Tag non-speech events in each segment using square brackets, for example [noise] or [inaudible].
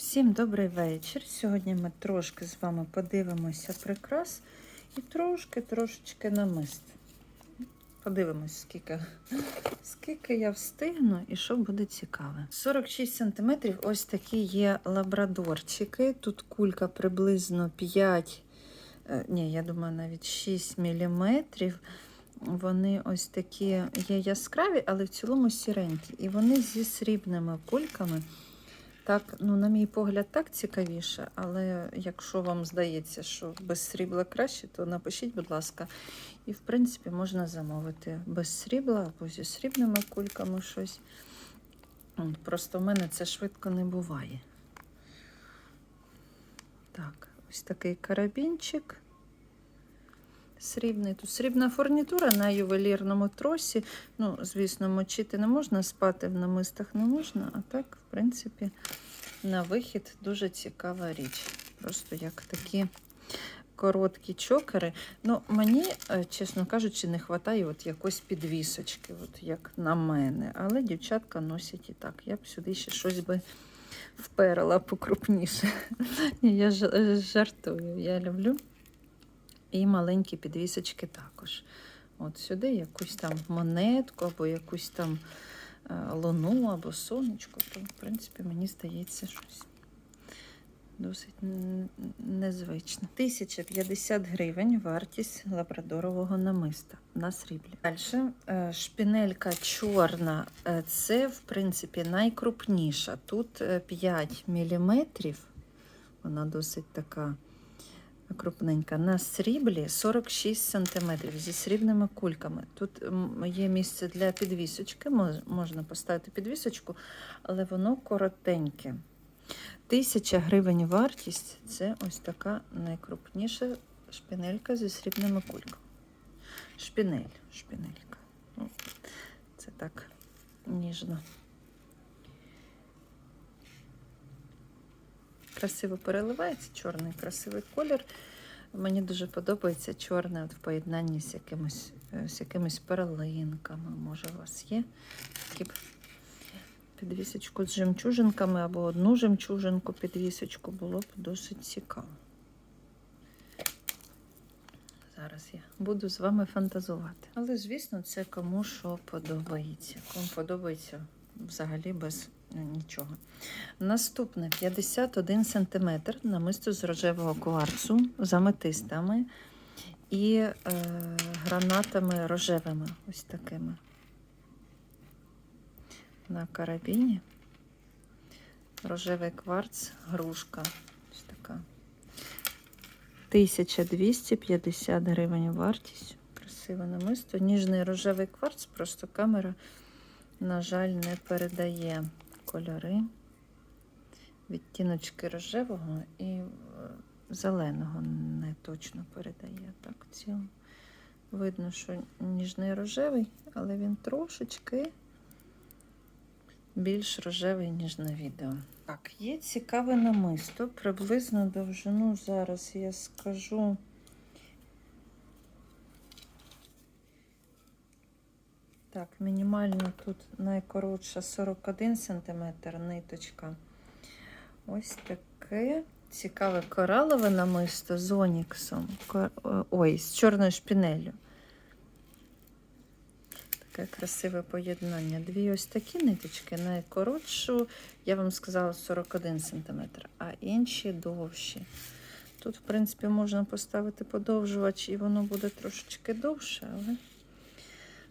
Всім добрий вечір. Сьогодні ми трошки з вами подивимося прикрас і трошки трошечки намист. Подивимось, скільки, скільки я встигну і що буде цікаве. 46 см ось такі є лабрадорчики. Тут кулька приблизно 5, е, ні, я думаю, навіть 6 мм. Вони ось такі є яскраві, але в цілому сіренькі. І вони зі срібними кульками. Так, ну, на мій погляд, так цікавіше, але якщо вам здається, що без срібла краще, то напишіть, будь ласка. І, в принципі, можна замовити без срібла або зі срібними кульками щось. Просто в мене це швидко не буває. Так, ось такий карабінчик. Срібний. Тут срібна фурнітура на ювелірному тросі. Ну, звісно, мочити не можна, спати в намистах не можна, а так, в принципі, на вихід дуже цікава річ. Просто як такі короткі чокери. Ну, мені, е, чесно кажучи, не вистачає от якоїсь підвісочки, от як на мене. Але дівчатка носять і так. Я б сюди ще щось би вперла покрупніше. [laughs] Я жартую, я люблю. І маленькі підвісочки також. От сюди якусь там монетку, або якусь там е, луну, або сонечко, то, в принципі, мені здається, щось досить незвичне. 1050 гривень вартість лабрадорового намиста на сріблі. Далі е, шпінелька чорна, е, це, в принципі, найкрупніша. Тут е, 5 мм, вона досить така крупненька. На сріблі 46 см зі срібними кульками. Тут є місце для підвісочки, можна поставити підвісочку, але воно коротеньке. Тисяча гривень вартість це ось така найкрупніша шпінелька зі срібними кульками. Шпінель, шпінелька. Ну, Це так ніжно. Красиво переливається чорний красивий колір. Мені дуже подобається чорне от в поєднанні з якимось, е, з якимись перлинками. Може, у вас є такі підвісочку з жемчужинками або одну жемчужинку підвісочку було б досить цікаво. Зараз я буду з вами фантазувати. Але, звісно, це кому що подобається. Кому подобається взагалі без нічого. Наступне 51 см намисто з рожевого кварцу з аметистами і е, гранатами рожевими, ось такими. На карабіні. Рожевий кварц, грушка. Ось така. 1250 гривень вартість. Красиве намисто. Ніжний рожевий кварц, просто камера, на жаль, не передає кольори, відтіночки рожевого і е, зеленого не точно передає. Так, в цілому видно, що ніжний рожевий, але він трошечки більш рожевий, ніж на відео. Так, є цікаве намисто, приблизно довжину зараз я скажу. Так, мінімально тут найкоротша 41 см ниточка. Ось таке цікаве коралове намисто з оніксом. О- Ой, з чорною шпінеллю. Таке красиве поєднання. Дві ось такі ниточки, найкоротшу, я вам сказала, 41 см, а інші довші. Тут, в принципі, можна поставити подовжувач, і воно буде трошечки довше, але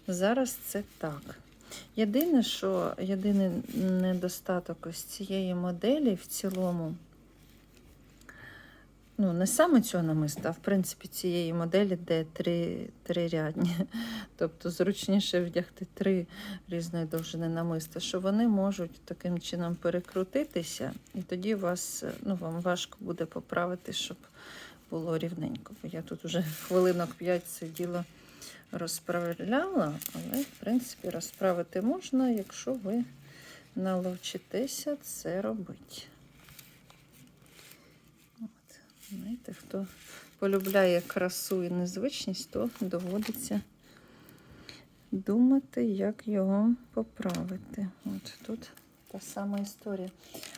зараз це так. Єдине, що єдиний недостаток ось цієї моделі в цілому, ну, не саме цього намиста, а в принципі цієї моделі, де три, трирядні. [laughs] Тобто зручніше вдягти три різної довжини намиста, що вони можуть таким чином перекрутитися, і тоді вас, ну, вам важко буде поправити, щоб було рівненько. Бо я тут вже хвилинок 5 це діло розправляла, але, в принципі, розправити можна, якщо ви наловчитеся це робити. От, знаєте, хто полюбляє красу і незвичність, то доводиться думати, як його поправити. От тут та сама історія.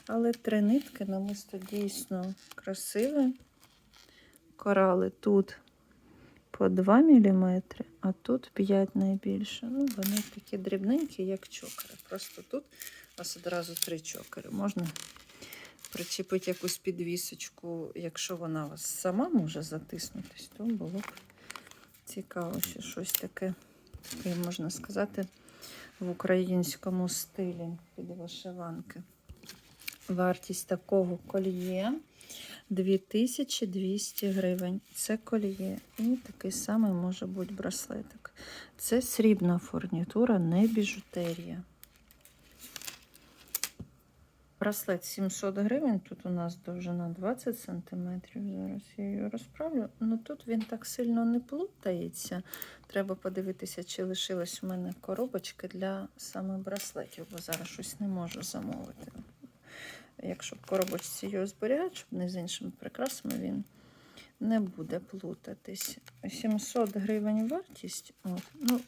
Але три нитки намисто дійсно красиве. Корали тут по 2 мм, а тут 5 найбільше. Ну, вони такі дрібненькі, як чокери. Просто тут у вас одразу три чокери. Можна причепити якусь підвісочку, якщо вона вас сама може затиснутись, то було б цікаво, що щось таке, таке можна сказати, в українському стилі під вишиванки. Вартість такого кольє 2200 гривень. Це кольє. І такий самий може бути браслетик. Це срібна фурнітура, не біжутерія. Браслет 700 гривень. Тут у нас довжина 20 см. Зараз я її розправлю. Ну тут він так сильно не плутається. Треба подивитися, чи лишились у мене коробочки для саме браслетів, бо зараз щось не можу замовити. Якщо в коробочці його зберігають, щоб не з іншими прикрасами він не буде плутатись. 700 гривень вартість. От. Ну,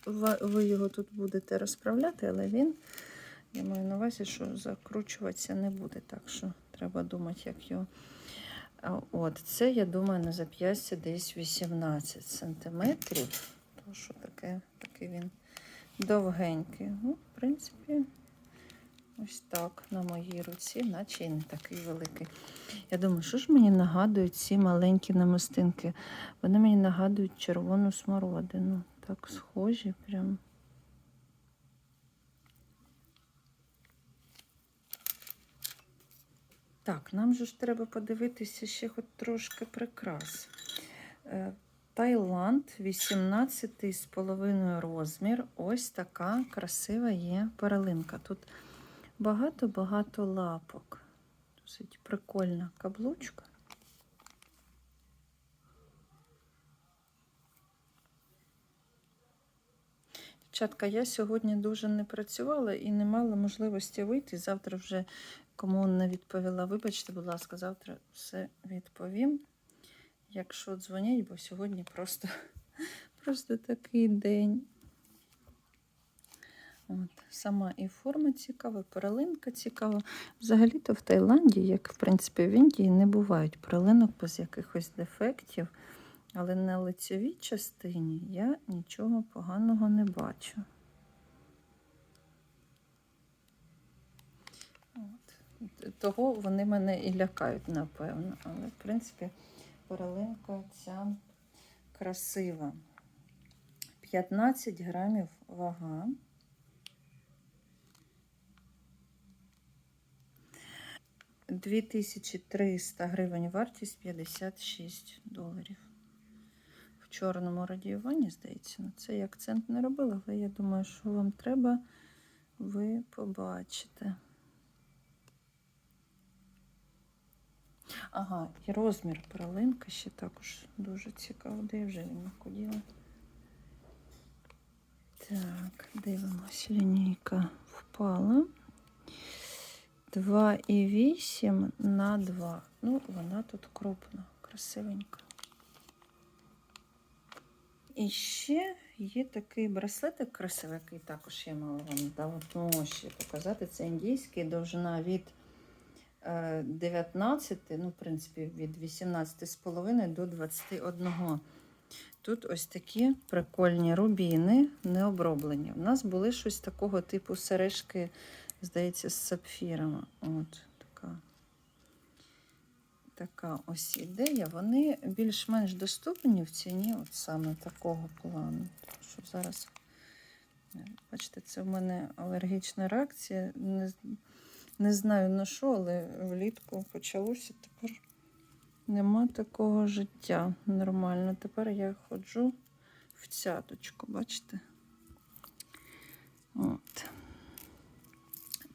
ви його тут будете розправляти, але він, я маю на увазі, що закручуватися не буде. Так що треба думати, як його. От, це, я думаю, на зап'ястя десь 18 сантиметрів. То що таке, такий він довгенький. Ну, в принципі, ось так на моїй руці, наче і не такий великий. Я думаю, що ж мені нагадують ці маленькі намистинки? Вони мені нагадують червону смородину. Так схожі прям. Так, нам же ж треба подивитися ще хоч трошки прикрас. Е, Таїланд, 18,5 розмір. Ось така красива є перлинка. Тут багато-багато лапок. Досить прикольна каблучка. Дівчатка, я сьогодні дуже не працювала і не мала можливості вийти. Завтра вже кому не відповіла, вибачте, будь ласка, завтра все відповім. Якщо дзвонять, бо сьогодні просто, [laughs] просто такий день. От, сама і форма цікава, перлинка цікава. Взагалі-то в Таїланді, як в принципі в Індії, не бувають перлинок без якихось дефектів. Але на лицевій частині я нічого поганого не бачу. От. Того вони мене і лякають, напевно. Але, в принципі, перлинка ця красива. 15 грамів вага. Дві тисячі триста гривень вартість 56 доларів. В чорному радіюванні, здається, на це я акцент не робила, але я думаю, що вам треба, ви побачите. Ага, і розмір пралинка ще також дуже цікаво. Де вже він накуділа? Так, дивимось, лінійка впала. 2,8 на 2. Ну, вона тут крупна, красивенька. І ще є такий браслетик красивий, який також я мала вам давно ще показати. Це індійський, довжина від е, 19, ну, в принципі, від 18,5 до 21. Тут ось такі прикольні рубіни, не оброблені. У нас були щось такого типу сережки, здається, з сапфірами. От така. Така ось ідея. Вони більш-менш доступні в ціні, от саме такого плану. Так що зараз, е, бачите, це в мене алергічна реакція. Не, не знаю на що, але влітку почалося тепер. Нема такого життя нормально. Тепер я ходжу в цяточку, бачите? От.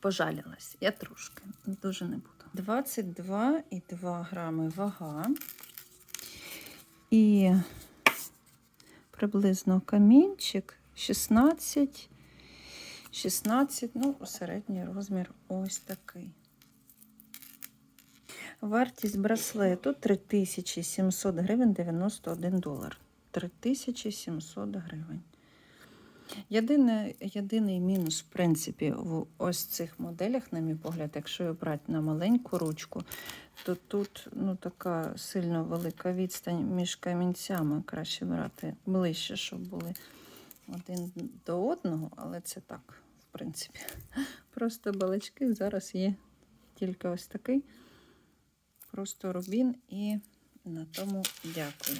Пожалілась. Я трошки, дуже не буду. 22,2 грами вага. І приблизно камінчик 16, 16, ну, середній розмір ось такий. Вартість браслету 3700 гривень 91 долар. 3700 гривень. Єдине, єдиний мінус, в принципі, в ось цих моделях, на мій погляд, якщо його брати на маленьку ручку, то тут ну, така сильно велика відстань між камінцями. Краще брати ближче, щоб були один до одного, але це так, в принципі. [laughs] Просто балачки зараз є тільки ось такий. Просто рубін і на тому дякую.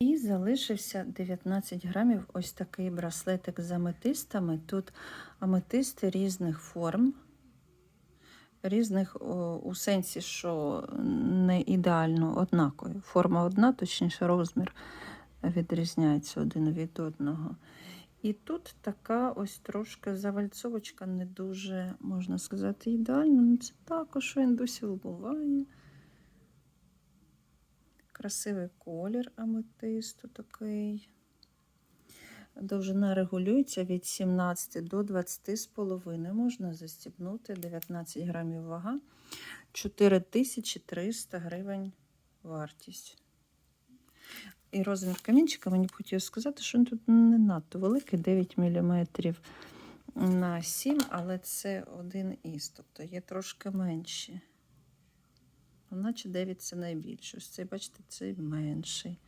І залишився 19 грамів ось такий браслетик з аметистами. Тут аметисти різних форм, різних о, у сенсі, що не ідеально однакові. Форма одна, точніше, розмір відрізняється один від одного. І тут така ось трошки завальцовочка не дуже, можна сказати, ідеальна. Ну, це також у індусів буває. Красивий колір аметисту такий. Довжина регулюється від 17 до 20,5. Можна застібнути 19 грамів вага, 4300 гривень вартість. І розмір камінчика мені б хотілося сказати, що він тут не надто великий, 9 мм на 7, але це один із, тобто є трошки менші. Наче 9 це найбільше. Ось цей, бачите, цей менший.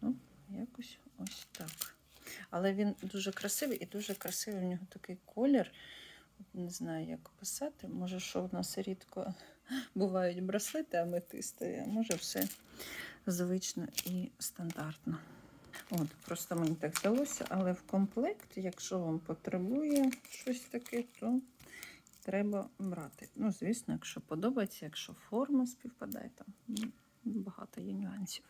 Ну, якось ось так. Але він дуже красивий і дуже красивий в нього такий колір. Не знаю, як описати. Може, що в нас рідко [laughs] бувають браслети аметисти, а може все звично і стандартно. От, Просто мені так здалося, але в комплект, якщо вам потребує щось таке, то треба брати. Ну, звісно, якщо подобається, якщо форма співпадає, там ну, багато є нюансів.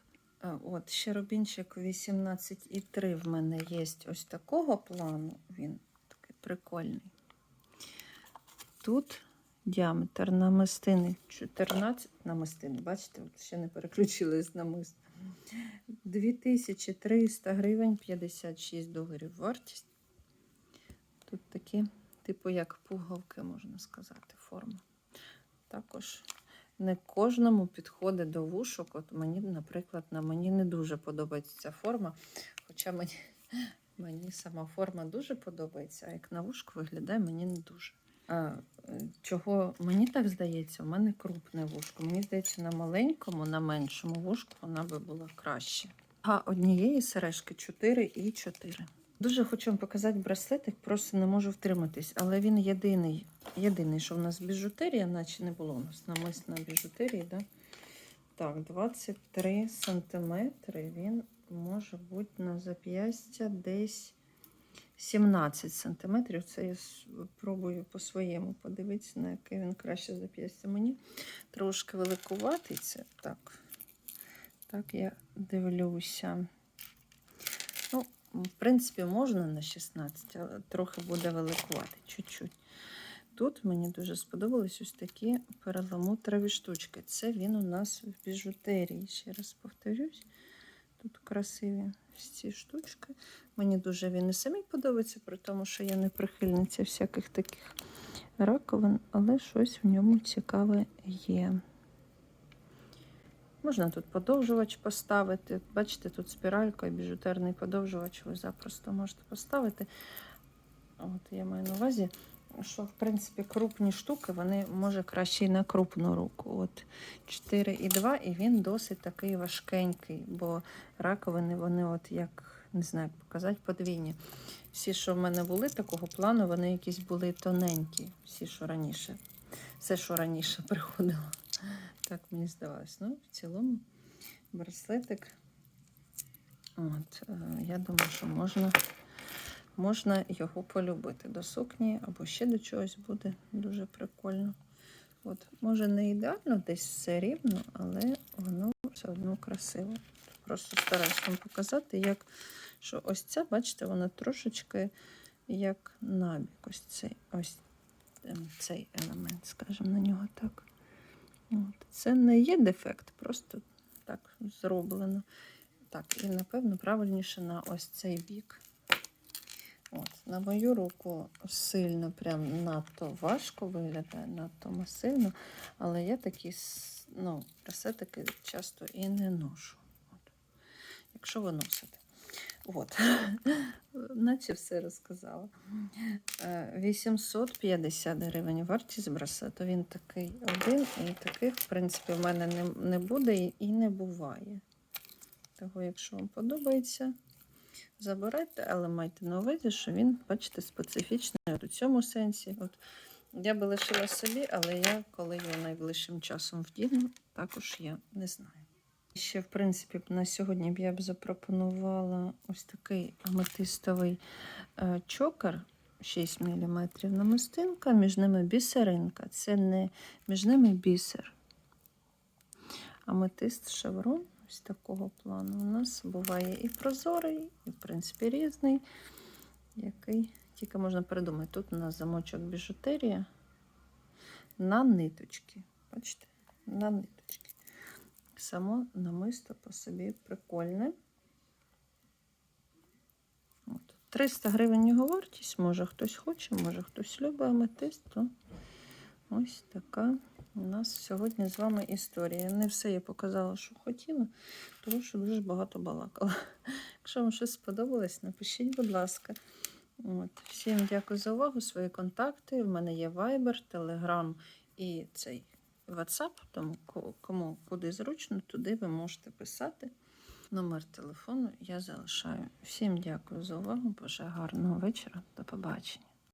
От, ще рубінчик 18,3 в мене є ось такого плану. Він такий прикольний. Тут діаметр намистини 14 намистин. Бачите, ще не переключились намист. 2300 гривень 56 доларів вартість. Тут такі, типу, як пуговки, можна сказати, форма. Також не кожному підходить до вушок. От мені, наприклад, на мені не дуже подобається ця форма. Хоча мені, [laughs] мені сама форма дуже подобається, а як на вушку виглядає, мені не дуже. А, е, чого мені так здається, у мене крупне вушко. Мені здається, на маленькому, на меншому вушку вона би була краще. А однієї сережки 4 і 4. Дуже хочу вам показати браслетик, просто не можу втриматись, але він єдиний, єдиний, що в нас біжутерія, наче не було у нас намисна біжутерії. Да? Так, 23 сантиметри. Він може бути на зап'ястя десь 17 сантиметрів. Це я спробую по-своєму подивитися, на яке він краще зап'ястя. Мені трошки великуватий це. Так, так я дивлюся. Ну, в принципі, можна на 16, але трохи буде великувати, чуть-чуть. Тут мені дуже сподобались ось такі перламутрові штучки. Це він у нас в біжутерії. Ще раз повторюсь. Тут красиві ці штучки. Мені дуже він і самі подобається, при тому, що я не прихильниця всяких таких раковин, але щось в ньому цікаве є. Можна тут подовжувач поставити. Бачите, тут спіралька і біжутерний подовжувач ви запросто можете поставити. От я маю на увазі, що в принципі крупні штуки, вони може краще і на крупну руку. От 4,2 і він досить такий важкенький, бо раковини, вони от як не знаю, як показати, подвійні. Всі, що в мене були такого плану, вони якісь були тоненькі, всі, що раніше. Все, що раніше [laughs] приходило. Так мені здавалось. Ну, в цілому браслетик. От, е, я думаю, що можна, можна його полюбити до сукні або ще до чогось буде дуже прикольно. От, Може, не ідеально десь все рівно, але воно все одно красиво. Просто стараюсь вам показати, як що ось ця, бачите, вона трошечки як набік. Ось цей ось ем, цей елемент, скажімо, на нього так. От. Це не є дефект, просто так зроблено. Так, і, напевно, правильніше на ось цей бік. От, На мою руку сильно, прям надто важко виглядає, надто масивно, але я такі ну, все-таки часто і не ношу. От. Якщо ви носите. От, [laughs] наче все розказала. Е, 850 гривень вартість браслету. Він такий один, і таких, в принципі, в мене не, не буде і не буває. Того, якщо вам подобається, забирайте, але майте на увазі, що він, бачите, специфічний от у цьому сенсі. От, я би лишила собі, але я, коли його найближчим часом вдіну, також я не знаю. Ще, в принципі, на сьогодні б я б запропонувала ось такий аметистовий е, чокер 6 мм намистинка, між ними бісеринка. Це не між ними бісер. Аметист шеврон ось такого плану. У нас буває і прозорий, і, в принципі, різний, який тільки можна придумати. Тут у нас замочок біжутерія на ниточки. Бачите? На ниточки. Само намисто по собі прикольне. От. 300 гривень його вартість. Може хтось хоче, може хтось любить аметист, то ось така у нас сьогодні з вами історія. Не все я показала, що хотіла, тому що дуже багато балакала. Якщо вам щось сподобалось, напишіть, будь ласка. От. Всім дякую за увагу. Свої контакти. В мене є Viber, Telegram і цей WhatsApp, тому ко- кому куди зручно, туди ви можете писати. Номер телефону я залишаю. Всім дякую за увагу. Бажаю гарного вечора. До побачення.